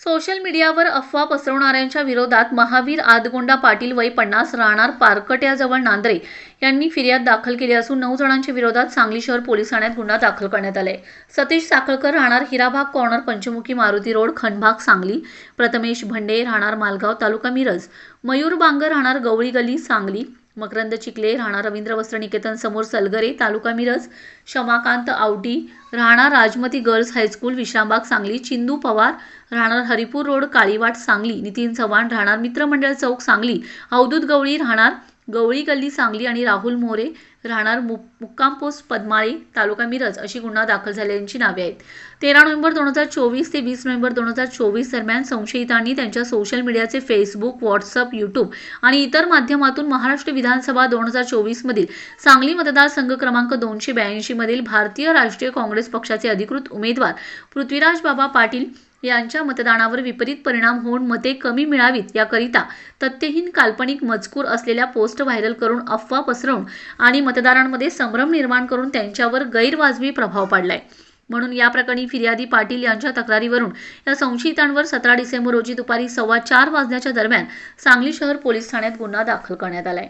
Social मीडियावर अफवा पसरवणाऱ्यांच्या विरोधात महावीर आदगोंडा पाटील वय पन्नास राहणार पारकट्याजवळ नांद्रे यांनी फिर्याद दाखल केली असून नऊ जणांच्या विरोधात सांगली शहर पोलीस ठाण्यात गुन्हा दाखल करण्यात आलाय. सतीश साखळकर राहणार हिराभाग कॉर्नर पंचमुखी मारुती रोड खंडभाग सांगली प्रथमेश भंडे राहणार मालगाव तालुका मिरज मयूर बांगर राहणार गवळी गली सांगली मकरंद चिखले राहणार रवींद्र वस्त्र निकेतन समोर सलगरे तालुका मिरज शमाकांत आवटी राहणार Rajmati girls high school Vishrambag Sangli Chindu Pawar राहणार हरिपूर रोड काळीवाट सांगली नितीन चव्हाण राहणार मित्रमंडळ चौक सांगली अवधूत गवळी राहणार गवळी गल्ली सांगली आणि राहुल मोरे राहणार मु मुक्काम पोस्ट पद्माळी तालुका मिरज अशी गुन्हा दाखल झालेल्यांची नावे आहेत. तेरा नोव्हेंबर दोन हजार चोवीस ते वीस नोव्हेंबर दोन हजार चोवीस दरम्यान संशयितांनी त्यांच्या सोशल मीडियाचे फेसबुक व्हॉट्सअप यूट्यूब आणि इतर माध्यमातून महाराष्ट्र विधानसभा दोन हजार चोवीसमधील सांगली मतदारसंघ क्रमांक दोनशे ब्याऐंशीमधील भारतीय राष्ट्रीय काँग्रेस पक्षाचे अधिकृत उमेदवार पृथ्वीराज बाबा पाटील यांच्या मतदानावर विपरीत परिणाम होऊन मते कमी मिळावीत. याकरिता तथ्यहीन काल्पनिक मजकूर असलेल्या पोस्ट व्हायरल करून अफवा पसरवून आणि मतदारांमध्ये संभ्रम निर्माण करून त्यांच्यावर गैरवाजवी प्रभाव पाडलाय. म्हणून या प्रकरणी फिर्यादी पाटील यांच्या तक्रारीवरून या संशयितांवर सतरा डिसेंबर रोजी दुपारी सव्वा चार वाजण्याच्या दरम्यान सांगली शहर पोलीस ठाण्यात गुन्हा दाखल करण्यात आलाय.